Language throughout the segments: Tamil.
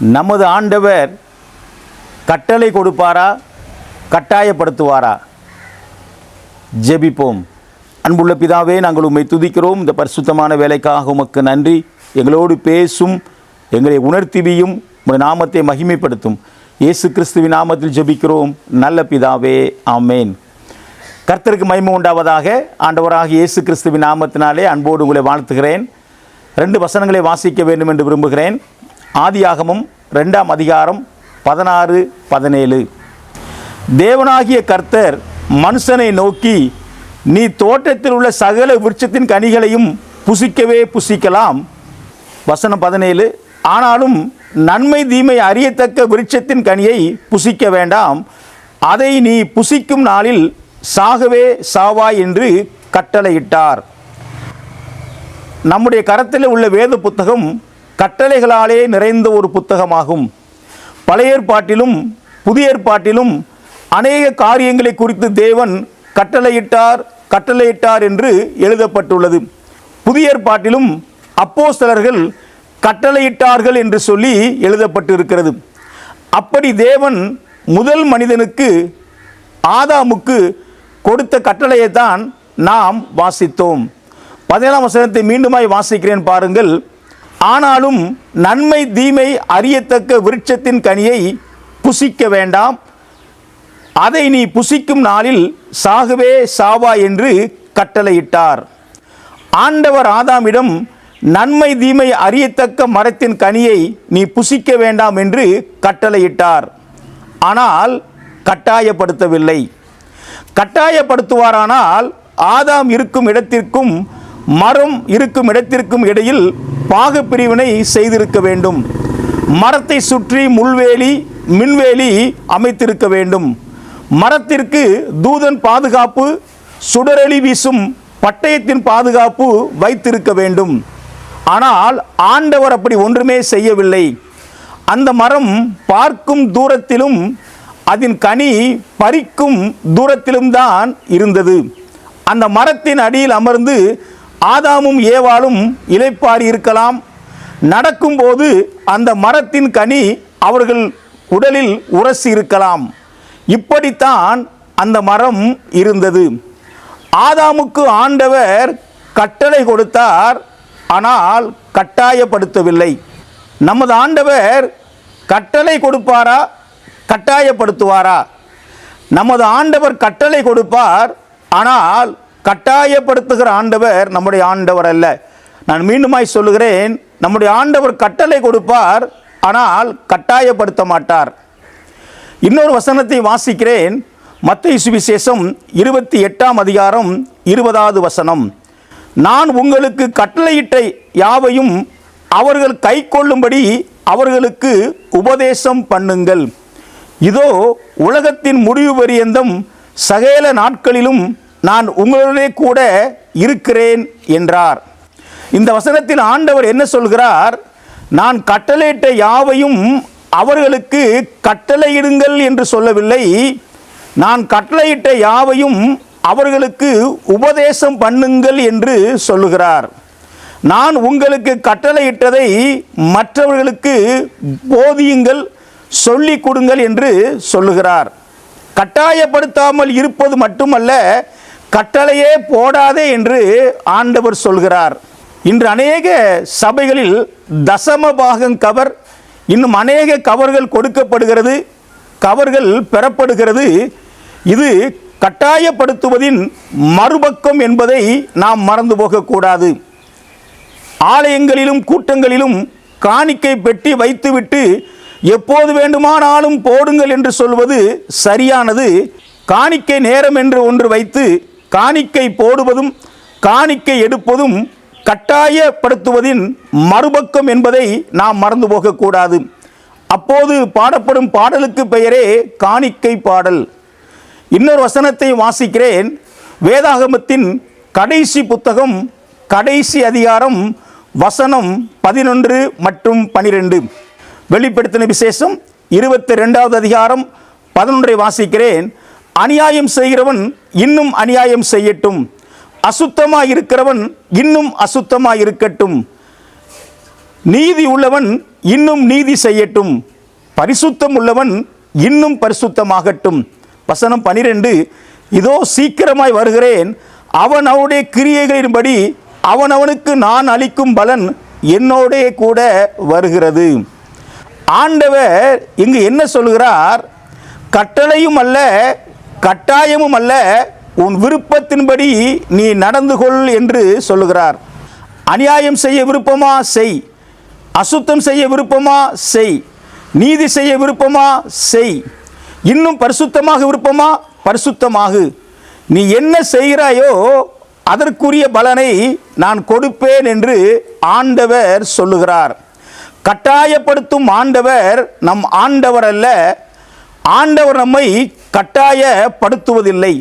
நமது ஆண்டவர் கட்டளை கொடுப்பாரா? கட்டாயப்படுத்துவாரா? ஜெபிப்போம். அன்புள்ள பிதாவே நாங்கள் உம்மை துதிக்கிறோம். இந்த பரிசுத்தமான வேலைக்காக உமக்கு நன்றி. எங்களோடு பேசும் எங்களை உணர்த்திவியும் உங்கள் நாமத்தை மகிமைப்படுத்தும். இயேசு கிறிஸ்துவின் நாமத்தில் ஜெபிக்கிறோம். நல்ல பிதாவே ஆமேன். கர்த்தருக்கு மகிமை உண்டாவதாக. ஆண்டவராக இயேசு கிறிஸ்துவின் நாமத்தினாலே அன்போடு உங்களை வாழ்த்துகிறேன். ரெண்டு வசனங்களை வாசிக்க வேண்டும் என்று விரும்புகிறேன். ஆதியாகமும் ரெண்டாம் அதிகாரம் பதினாறு பதினேழு. தேவனாகிய கர்த்தர் மனுஷனை நோக்கி நீ தோட்டத்தில் உள்ள சகல விருட்சத்தின் கனிகளையும் புசிக்கவே புசிக்கலாம். வசனம் பதினேழு ஆனாலும் நன்மை தீமை அறியத்தக்க விருட்சத்தின் கனியை புசிக்க வேண்டாம். அதை நீ புசிக்கும் நாளில் சாகவே சாவாய் என்று கட்டளையிட்டார். நம்முடைய கரத்தில் உள்ள வேத புத்தகம் கட்டளைகளாலே நிறைந்த ஒரு புத்தகமாகும். பழைய ஏற்பாட்டிலும் புதிய ஏற்பாட்டிலும் அநேக காரியங்களை குறித்து தேவன் கட்டளையிட்டார் கட்டளையிட்டார் என்று எழுதப்பட்டுள்ளது. புதிய ஏற்பாட்டிலும் அப்போஸ்தலர்கள் கட்டளையிட்டார்கள் என்று சொல்லி எழுதப்பட்டிருக்கிறது. அப்படி தேவன் முதல் மனிதனுக்கு ஆதாமுக்கு கொடுத்த கட்டளையைத்தான் நாம் வாசித்தோம். பதினேழாம் வசனத்தை மீண்டுமாய் வாசிக்கிறேன் பாருங்கள். ஆனாலும் நன்மை தீமை அறியத்தக்க விருட்சத்தின் கனியை புசிக்க வேண்டாம். அதை நீ புசிக்கும் நாளில் சாகவே சாவா என்று கட்டளையிட்டார். ஆண்டவர் ஆதாமிடம் நன்மை தீமை அறியத்தக்க மரத்தின் கனியை நீ புசிக்க வேண்டாம் என்று கட்டளையிட்டார். ஆனால் கட்டாயப்படுத்தவில்லை. கட்டாயப்படுத்துவாரானால் ஆதாம் இருக்கும் இடத்திற்கும் மரம் இருக்கும் இடத்திற்கும் இடையில் பாகப்பிரிவினை செய்திருக்க வேண்டும். மரத்தை சுற்றி முள்வேலி மின்வேலி அமைத்திருக்க வேண்டும். மரத்திற்கு தூதன் பாதுகாப்பு சுடரொளி வீசும் பட்டயத்தின் பாதுகாப்பு வைத்திருக்க வேண்டும். ஆனால் ஆண்டவர் அப்படி ஒன்றுமே செய்யவில்லை. அந்த மரம் பார்க்கும் தூரத்திலும் அதன் கனி பறிக்கும் தூரத்திலும் தான் இருந்தது. அந்த மரத்தின் அடியில் அமர்ந்து ஆதாமும் ஏவாளும் இலைப்பாரி இருக்கலாம். நடக்கும்போது அந்த மரத்தின் கனி அவர்கள் உடலில் உரசி இருக்கலாம். இப்படித்தான் அந்த மரம் இருந்தது. ஆதாமுக்கு ஆண்டவர் கட்டளை கொடுத்தார். ஆனால் கட்டாயப்படுத்தவில்லை. நமது ஆண்டவர் கட்டளை கொடுப்பாரா? கட்டாயப்படுத்துவாரா? நமது ஆண்டவர் கட்டளை கொடுப்பார். ஆனால் கட்டாயப்படுத்துகிற ஆண்டவர் நம்முடைய ஆண்டவர் அல்ல. நான் மீண்டுமாய் சொல்லுகிறேன் நம்முடைய ஆண்டவர் கட்டளை கொடுப்பார் ஆனால் கட்டாயப்படுத்த மாட்டார். இன்னொரு வசனத்தை வாசிக்கிறேன். மத்திய சுவிசேஷம் இருபத்தி எட்டாம் அதிகாரம் இருபதாவது வசனம். நான் உங்களுக்கு கட்டளையிட்ட யாவையும் அவர்கள் கை கொள்ளும்படி அவர்களுக்கு உபதேசம் பண்ணுங்கள். இதோ உலகத்தின் முடிவு பரியந்தம் சகல நாட்களிலும் நான் உங்களுடனே கூட இருக்கிறேன் என்றார். இந்த வசனத்தில் ஆண்டவர் என்ன சொல்கிறார்? நான் கட்டளையிட்ட யாவையும் அவர்களுக்கு கட்டளையிடுங்கள் என்று சொல்லவில்லை. நான் கட்டளையிட்ட யாவையும் அவர்களுக்கு உபதேசம் பண்ணுங்கள் என்று சொல்லுகிறார். நான் உங்களுக்கு கட்டளையிட்டதை மற்றவர்களுக்கு போதியுங்கள் சொல்லிக் கொடுங்கள் என்று சொல்லுகிறார். கட்டாயப்படுத்தாமல் இருப்பது மட்டுமல்ல கட்டளையே போடாதே என்று ஆண்டவர் சொல்கிறார். இன்று அநேக சபைகளில் தசம பாகம் கவர் இன்னும் அநேக கவர்கள் கொடுக்கப்படுகிறது கவர்கள் பெறப்படுகிறது. இது கட்டாயப்படுத்துவதின் மறுபக்கம் என்பதை நாம் மறந்து போகக்கூடாது. ஆலயங்களிலும் கூட்டங்களிலும் காணிக்கை பெட்டி வைத்துவிட்டு எப்போது வேண்டுமானாலும் போடுங்கள் என்று சொல்வது சரியானது. காணிக்கை நேரம் என்று ஒன்று வைத்து காணிக்கை போடுவதும் காணிக்கை எடுப்பதும் கட்டாயப்படுத்துவதின் மறுபக்கம் என்பதை நாம் மறந்து போகக்கூடாது. அப்போது பாடப்படும் பாடலுக்கு பெயரே காணிக்கை பாடல். இன்னொரு வசனத்தை வாசிக்கிறேன். வேதாகமத்தின் கடைசி புத்தகம் கடைசி அதிகாரம் வசனம் பதினொன்று மற்றும் பனிரெண்டு. வெளிப்படுத்தின விசேஷம் இருபத்தி ரெண்டாவது அதிகாரம் பதினொன்றை வாசிக்கிறேன். அநியாயம் செய்கிறவன் இன்னும் அநியாயம் செய்யட்டும். அசுத்தமாக இருக்கிறவன் இன்னும் அசுத்தமாக இருக்கட்டும். நீதி உள்ளவன் இன்னும் நீதி செய்யட்டும். பரிசுத்தம் உள்ளவன் இன்னும் பரிசுத்தமாகட்டும். வசனம் பனிரெண்டு இதோ சீக்கிரமாய் வருகிறேன். அவன் அவனுடைய கிரியைகளின்படி அவனவனுக்கு நான் அளிக்கும் பலன் என்னோடே கூட வருகிறது. ஆண்டவர் இங்கு என்ன சொல்கிறார்? கட்டளையும் அல்ல கட்டாயமும் அல்ல உன் விருப்பத்தின்படி நீ நடந்து கொள் என்று சொல்லுகிறார். அநியாயம் செய்ய விருப்பமா? செய். அசுத்தம் செய்ய விருப்பமா? செய். நீதி செய்ய விருப்பமா? செய். இன்னும் பரிசுத்தமாக விருப்பமா? பரிசுத்தமாகு. நீ என்ன செய்கிறாயோ அதற்குரிய பலனை நான் கொடுப்பேன் என்று ஆண்டவர் சொல்லுகிறார். கட்டாயப்படுத்தும் ஆண்டவர் நம் ஆண்டவர் அல்ல ஆண்டவர் நம்மை கட்டாயப்படுத்துவதில்லை.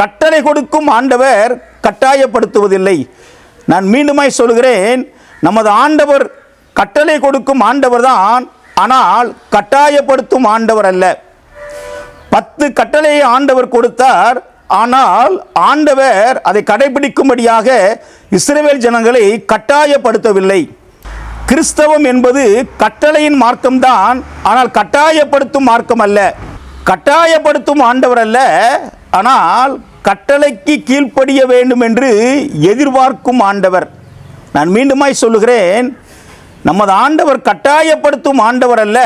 கட்டளை கொடுக்கும் ஆண்டவர் கட்டாயப்படுத்துவதில்லை. நான் மீண்டுமாய் சொல்கிறேன் நமது ஆண்டவர் கட்டளை கொடுக்கும் ஆண்டவர் தான் ஆனால் கட்டாயப்படுத்தும் ஆண்டவர் அல்ல. பத்து கட்டளையை ஆண்டவர் கொடுத்தார் ஆனால் ஆண்டவர் அதை கடைபிடிக்கும்படியாக இஸ்ரேல் ஜனங்களை கட்டாயப்படுத்தவில்லை. கிறிஸ்தவம் என்பது கட்டளையின் மார்க்கம்தான். ஆனால் கட்டாயப்படுத்தும் மார்க்கம் அல்ல கட்டாயப்படுத்தும் ஆண்டவர் அல்ல ஆனால் கட்டளைக்கு கீழ்ப்படிய வேண்டும் என்று எதிர்பார்க்கும் ஆண்டவர். நான் மீண்டுமாய் சொல்லுகிறேன் நமது ஆண்டவர் கட்டாயப்படுத்தும் ஆண்டவர் அல்ல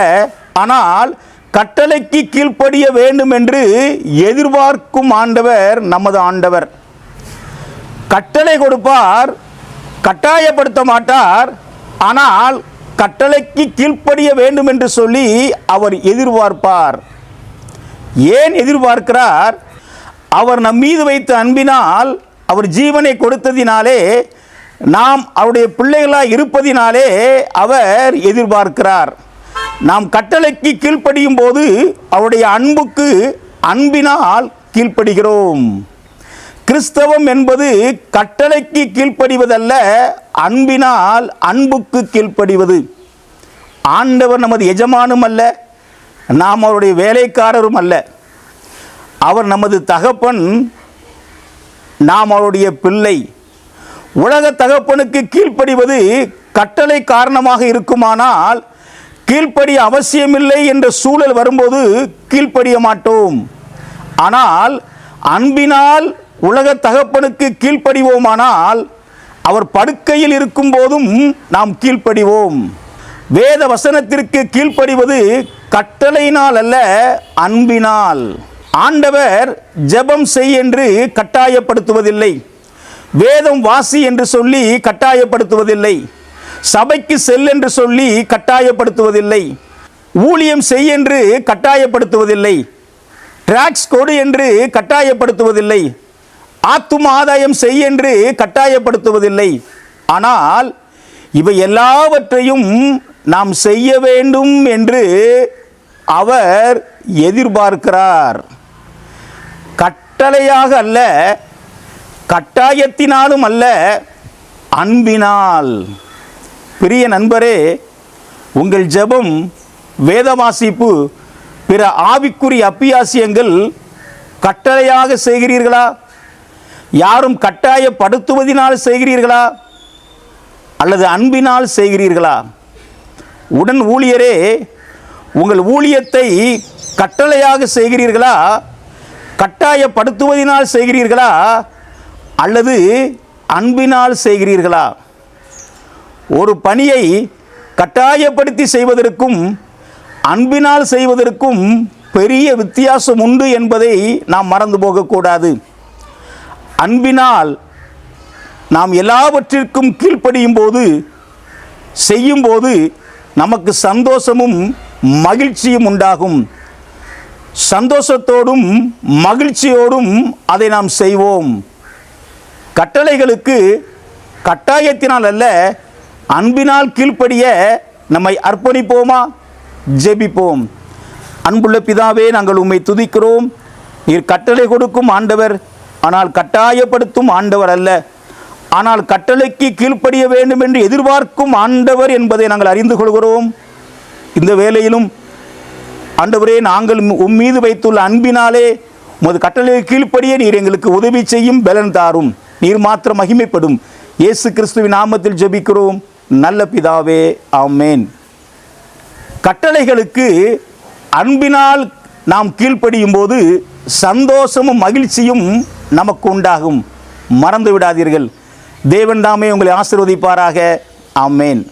ஆனால் கட்டளைக்கு கீழ்ப்படிய வேண்டும் என்று எதிர்பார்க்கும் ஆண்டவர் நமது ஆண்டவர். கட்டளை கொடுப்பார் கட்டாயப்படுத்த மாட்டார் ஆனால் கட்டளைக்கு கீழ்ப்படிய வேண்டும் என்று சொல்லி அவர் எதிர்பார்ப்பார். ஏன் எதிர்பார்க்கிறார்? அவர் நம் மீது வைத்த அன்பினால் அவர் ஜீவனை கொடுத்ததினாலே நாம் அவருடைய பிள்ளைகளாக இருப்பதினாலே அவர் எதிர்பார்க்கிறார். நாம் கட்டளைக்கு கீழ்ப்படியும் போது அவருடைய அன்புக்கு அன்பினால் கீழ்ப்படுகிறோம். கிறிஸ்தவம் என்பது கட்டளைக்கு கீழ்ப்படிவதல்ல அன்பினால் அன்புக்கு கீழ்ப்படிவது. ஆண்டவர் நமது எஜமானும் அல்ல நாம் அவருடைய வேலைக்காரரும் அல்ல. அவர் நமது தகப்பன் நாம் அவருடைய பிள்ளை. உலக தகப்பனுக்கு கீழ்ப்படிவது கட்டளை காரணமாக இருக்குமானால் கீழ்ப்படிய அவசியமில்லை என்ற சூழல் வரும்போது கீழ்ப்படிய மாட்டோம். ஆனால் அன்பினால் உலக தகப்பனுக்கு கீழ்ப்படிவோமானால் அவர் படுக்கையில் இருக்கும் போதும் நாம் கீழ்ப்படிவோம். வேத வசனத்திற்கு கீழ்ப்படிவது கட்டளையினால் அல்ல அன்பினால். ஆண்டவர் ஜெபம் செய் என்று கட்டாயப்படுத்துவதில்லை. வேதம் வாசி என்று சொல்லி கட்டாயப்படுத்துவதில்லை. சபைக்கு செல் என்று சொல்லி கட்டாயப்படுத்துவதில்லை. ஊழியம் செய் என்று கட்டாயப்படுத்துவதில்லை. டிராக்ஸ் கொடு என்று கட்டாயப்படுத்துவதில்லை. ஆத்தும் ஆதாயம் செய் என்று கட்டாயப்படுத்துவதில்லை. ஆனால் இவை எல்லாவற்றையும் நாம் செய்ய வேண்டும் என்று அவர் எதிர்பார்க்கிறார். கட்டளையாக அல்ல கட்டாயத்தினாலும் அல்ல அன்பினால். பெரிய நண்பரே உங்கள் ஜெபம் வேத வாசிப்பு பிற ஆவிக்குரிய அப்பியாசியங்கள் கட்டளையாக செய்கிறீர்களா? யாரும் கட்டாயப்படுத்துவதினால் செய்கிறீர்களா? அல்லது அன்பினால் செய்கிறீர்களா? உடன் ஊழியரே உங்கள் ஊழியத்தை கட்டளையாக செய்கிறீர்களா? கட்டாயப்படுத்துவதினால் செய்கிறீர்களா? அல்லது அன்பினால் செய்கிறீர்களா? ஒரு பணியை கட்டாயப்படுத்தி செய்வதற்கும் அன்பினால் செய்வதற்கும் பெரிய வித்தியாசம் உண்டு என்பதை நாம் மறந்து போகக்கூடாது. அன்பினால் நாம் எல்லாவற்றிற்கும் கீழ்ப்படியும் போது செய்யும்போது நமக்கு சந்தோஷமும் மகிழ்ச்சியும் உண்டாகும். சந்தோஷத்தோடும் மகிழ்ச்சியோடும் அதை நாம் செய்வோம். கட்டளைகளுக்கு கட்டாயத்தினால் அல்ல அன்பினால் கீழ்ப்படிய நம்மை அர்ப்பணிப்போமா? ஜெபிப்போம். அன்புள்ள பிதாவே நாங்கள் உம்மை துதிக்கிறோம். நீர் கட்டளை கொடுக்கும் ஆண்டவர். ஆனால் கட்டாயப்படுத்தும் ஆண்டவர் அல்ல. ஆனால் கட்டளைக்கு கீழ்ப்படிய வேண்டும் என்று எதிர்பார்க்கும் ஆண்டவர் என்பதை நாங்கள் அறிந்து கொள்கிறோம். இந்த வேலையிலும் ஆண்டவரே நாங்கள் உம் மீது வைத்துள்ள அன்பினாலே உமது கட்டளை கீழ்ப்படியே நீர் எங்களுக்கு உதவி செய்யும் பலன் தாரும். நீர் மாத்திரம் மகிமைப்படும். இயேசு கிறிஸ்துவின் நாமத்தில் ஜெபிக்கிறோம். நல்ல பிதாவே ஆமேன். கட்டளைகளுக்கு அன்பினால் நாம் கீழ்ப்படியும் போது சந்தோஷமும் மகிழ்ச்சியும் நமக்கு உண்டாகும் மறந்து விடாதீர்கள் தேவன் தாமே உங்களை ஆசிர்வதிப்பாராக. அம்மேன்